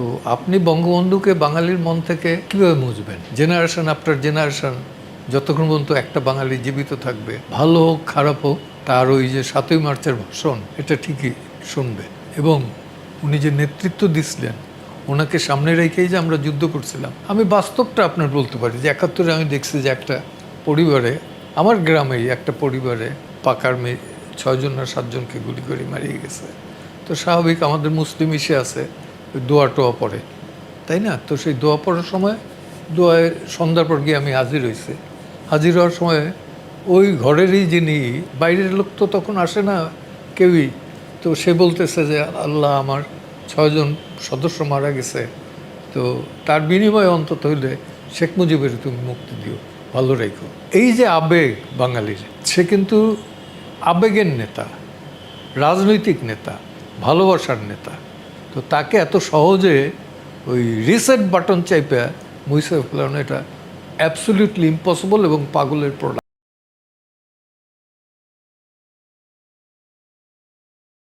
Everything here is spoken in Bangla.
তো আপনি বঙ্গবন্ধুকে বাঙালির মন থেকে কীভাবে মুছবেন? জেনারেশন আফটার জেনারেশন যতক্ষণ পর্যন্ত একটা বাঙালি জীবিত থাকবে, ভালো হোক, খারাপ হোক, তার ওই যে সাতই মার্চের ভাষণ, এটা ঠিকই শুনবে। এবং উনি যে নেতৃত্ব দিছিলেন, ওনাকে সামনে রেখেই যে আমরা যুদ্ধ করছিলাম, আমি বাস্তবটা আপনার বলতে পারি যে একাত্তরে আমি দেখছি যে একটা পরিবারে, আমার গ্রামেই একটা পরিবারে পাকার মেয়ে ছয়জন না সাতজনকে গুলি করে মারিয়ে গেছে। তো স্বাভাবিক আমাদের মুসলিম ইসে আছে দোয়া টোয়া পড়ে। তাই না? তো সেই দোয়া পড়ার সময় দোয়ায় সন্ধ্যার পর গিয়ে আমি হাজির হয়েছি হাজির হওয়ার সময় ওই ঘরেরই যিনি বাইরের লোক তো তখন আসে না কেউই, তো সে বলতেছে যে, আল্লাহ আমার ছয়জন সদস্য মারা গেছে। তো তার বিনিময়ে অন্তত হইলে শেখ মুজিবের তুমি মুক্তি দিও, ভালো রেখো। এই যে আবেগ বাঙালির, সে কিন্তু আবেগের নেতা, রাজনৈতিক নেতা, ভালোবাসার নেতা। তো তাকে এত সহজে ওই রিসেট বাটন চাইপে মুইসে ফেলানো এটা অ্যাবসলিউটলি ইম্পসিবল এবং পাগলের প্রোডাক্ট